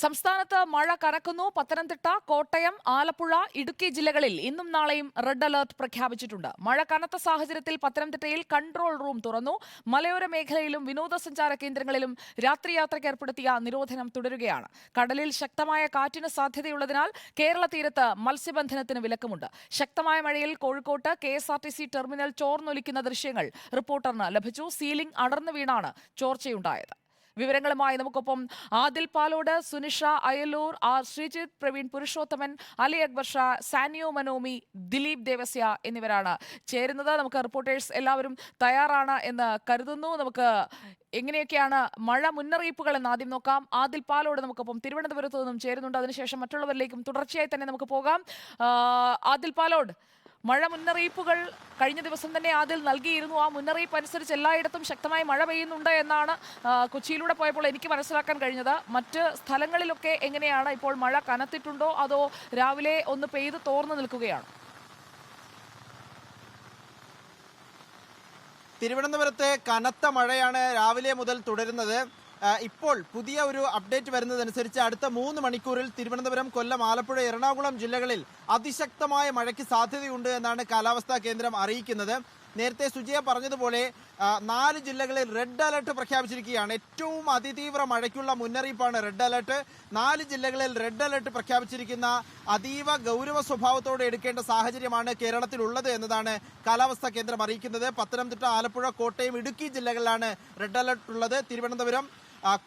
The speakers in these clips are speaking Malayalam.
സംസ്ഥാനത്ത് മഴ കനക്കുന്നു. പത്തനംതിട്ട കോട്ടയം ആലപ്പുഴ ഇടുക്കി ജില്ലകളിൽ ഇന്നും നാളെയും റെഡ് അലർട്ട് പ്രഖ്യാപിച്ചിട്ടുണ്ട്. മഴ കനത്ത സാഹചര്യത്തിൽ പത്തനംതിട്ടയിൽ കൺട്രോൾ റൂം തുറന്നു. മലയോര മേഖലയിലും വിനോദസഞ്ചാര കേന്ദ്രങ്ങളിലും രാത്രിയാത്രയ്ക്ക് ഏർപ്പെടുത്തിയ നിരോധനം തുടരുകയാണ്. കടലിൽ ശക്തമായ കാറ്റിന് സാധ്യതയുള്ളതിനാൽ കേരള തീരത്ത് മത്സ്യബന്ധനത്തിന് വിലക്കുമുണ്ട്. ശക്തമായ മഴയിൽ കോഴിക്കോട്ട് K S R T C terminal ചോർന്നൊലിക്കുന്ന ദൃശ്യങ്ങൾ റിപ്പോർട്ടറിന് ലഭിച്ചു. സീലിംഗ് അടർന്നു വീണാണ് ചോർച്ചയുണ്ടായത്. വിവരങ്ങളുമായി നമുക്കൊപ്പം ആദിൽ പാലോട് സുനിഷ അയലൂർ ആർ ശ്രീജിത്ത് പ്രവീൺ പുരുഷോത്തമൻ അലി അക്ബർ ഷാ സാനിയോ മനോമി ദിലീപ് ദേവസ്യ എന്നിവരാണ് ചേരുന്നത്. നമുക്ക് റിപ്പോർട്ടേഴ്സ് എല്ലാവരും തയ്യാറാണ് എന്ന് കരുതുന്നു. നമുക്ക് എങ്ങനെയൊക്കെയാണ് മഴ മുന്നറിയിപ്പുകൾ എന്ന് ആദ്യം നോക്കാം. ആദിൽ പാലോട് നമുക്കൊപ്പം തിരുവനന്തപുരത്ത് നിന്നും ചേരുന്നുണ്ട്. അതിനുശേഷം മറ്റുള്ളവരിലേക്കും തുടർച്ചയായി തന്നെ നമുക്ക് പോകാം. ആദിൽ പാലോട് മഴ മുന്നറിയിപ്പുകൾ കഴിഞ്ഞ ദിവസം തന്നെ ആദിൽ നൽകിയിരുന്നു. ആ മുന്നറിയിപ്പ് അനുസരിച്ച് എല്ലായിടത്തും ശക്തമായി മഴ പെയ്യുന്നുണ്ട് എന്നാണ് കൊച്ചിയിലൂടെ പോയപ്പോൾ എനിക്ക് മനസ്സിലാക്കാൻ കഴിഞ്ഞത്. മറ്റ് സ്ഥലങ്ങളിലൊക്കെ എങ്ങനെയാണ് ഇപ്പോൾ മഴ കനത്തിട്ടുണ്ടോ? അതോ രാവിലെ ഒന്ന് പെയ്ത് തോർന്നു നിൽക്കുകയാണ്? തിരുവനന്തപുരത്തെ കനത്ത മഴയാണ് രാവിലെ മുതൽ തുടരുന്നത്. ഇപ്പോൾ പുതിയ ഒരു അപ്ഡേറ്റ് വരുന്നതനുസരിച്ച് അടുത്ത മൂന്ന് മണിക്കൂറിൽ തിരുവനന്തപുരം കൊല്ലം ആലപ്പുഴ എറണാകുളം ജില്ലകളിൽ അതിശക്തമായ മഴയ്ക്ക് സാധ്യതയുണ്ട് എന്നാണ് കാലാവസ്ഥാ കേന്ദ്രം അറിയിക്കുന്നത്. നേരത്തെ സുജയ പറഞ്ഞതുപോലെ നാല് ജില്ലകളിൽ റെഡ് അലർട്ട് പ്രഖ്യാപിച്ചിരിക്കുകയാണ്. ഏറ്റവും അതിതീവ്ര മഴയ്ക്കുള്ള മുന്നറിയിപ്പാണ് റെഡ് അലർട്ട്. നാല് ജില്ലകളിൽ റെഡ് അലർട്ട് പ്രഖ്യാപിച്ചിരിക്കുന്ന അതീവ ഗൗരവ സ്വഭാവത്തോടെ എടുക്കേണ്ട സാഹചര്യമാണ് കേരളത്തിലുള്ളത് എന്നതാണ് കാലാവസ്ഥാ കേന്ദ്രം അറിയിക്കുന്നത്. പത്തനംതിട്ട ആലപ്പുഴ കോട്ടയം ഇടുക്കി ജില്ലകളിലാണ് റെഡ് അലർട്ട് ഉള്ളത്. തിരുവനന്തപുരം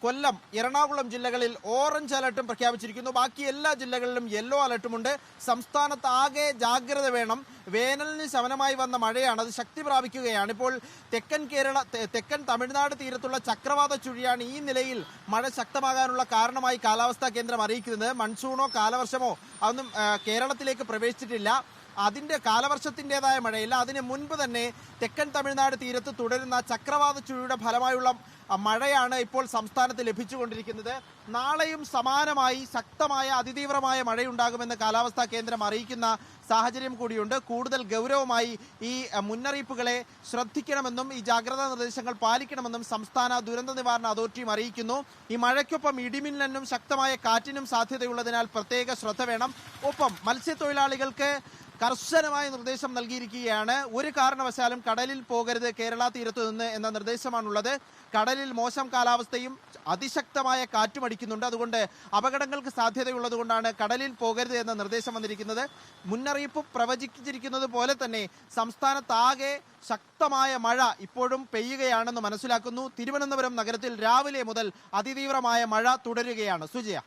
കൊല്ലം എറണാകുളം ജില്ലകളിൽ ഓറഞ്ച് അലർട്ടും പ്രഖ്യാപിച്ചിരിക്കുന്നു. ബാക്കി എല്ലാ ജില്ലകളിലും യെല്ലോ അലർട്ടുമുണ്ട് സംസ്ഥാനത്ത് ആകെ ജാഗ്രത വേണം. വേനലിന് ശമനമായി വന്ന മഴയാണ്. അത് ശക്തി പ്രാപിക്കുകയാണ്. ഇപ്പോൾ തെക്കൻ കേരള തെക്കൻ തമിഴ്നാട് തീരത്തുള്ള ചക്രവാത ചുഴിയാണ് ഈ നിലയിൽ മഴ ശക്തമാകാനുള്ള കാരണമായി കാലാവസ്ഥാ കേന്ദ്രം അറിയിക്കുന്നത്. മൺസൂണോ കാലവർഷമോ അതൊന്നും കേരളത്തിലേക്ക് പ്രവേശിച്ചിട്ടില്ല. അതിന്റെ കാലവർഷത്തിന്റെതായ മഴയില്ല. അതിന് മുൻപ് തന്നെ തെക്കൻ തമിഴ്നാട് തീരത്ത് തുടരുന്ന ചക്രവാത ചുഴിയുടെ ഫലമായുള്ള മഴയാണ് ഇപ്പോൾ സംസ്ഥാനത്ത് ലഭിച്ചുകൊണ്ടിരിക്കുന്നത്. നാളെയും സമാനമായി ശക്തമായ അതിതീവ്രമായ മഴയുണ്ടാകുമെന്ന് കാലാവസ്ഥാ കേന്ദ്രം അറിയിക്കുന്ന സാഹചര്യം കൂടിയുണ്ട്. കൂടുതൽ ഗൗരവമായി ഈ മുന്നറിയിപ്പുകളെ ശ്രദ്ധിക്കണമെന്നും ഈ ജാഗ്രതാ നിർദ്ദേശങ്ങൾ പാലിക്കണമെന്നും സംസ്ഥാന ദുരന്ത നിവാരണ അതോറിറ്റിയും അറിയിക്കുന്നു. ഈ മഴയ്ക്കൊപ്പം ഇടിമിന്നലിനും ശക്തമായ കാറ്റിനും സാധ്യതയുള്ളതിനാൽ പ്രത്യേക ശ്രദ്ധ വേണം. ഒപ്പം മത്സ്യത്തൊഴിലാളികൾക്ക് കർശനമായ നിർദ്ദേശം നൽകിയിരിക്കുകയാണ്. ഒരു കാരണവശാലും കടലിൽ പോകരുത്. കേരള തീരത്തു നിന്ന് എന്ന നിർദ്ദേശമാണുള്ളത്. കടലിൽ മോശം കാലാവസ്ഥയും അതിശക്തമായ കാറ്റും അടിക്കുന്നുണ്ട്. അതുകൊണ്ട് അപകടങ്ങൾക്ക് സാധ്യതയുള്ളതുകൊണ്ടാണ് കടലിൽ പോകരുത് എന്ന നിർദ്ദേശം വന്നിരിക്കുന്നത്. മുന്നറിയിപ്പ് പ്രവചിച്ചിരിക്കുന്നത് പോലെ തന്നെ സംസ്ഥാനത്താകെ ശക്തമായ മഴ ഇപ്പോഴും പെയ്യുകയാണെന്ന് മനസ്സിലാക്കുന്നു. തിരുവനന്തപുരം നഗരത്തിൽ രാവിലെ മുതൽ അതിതീവ്രമായ മഴ തുടരുകയാണ്. സുജയ.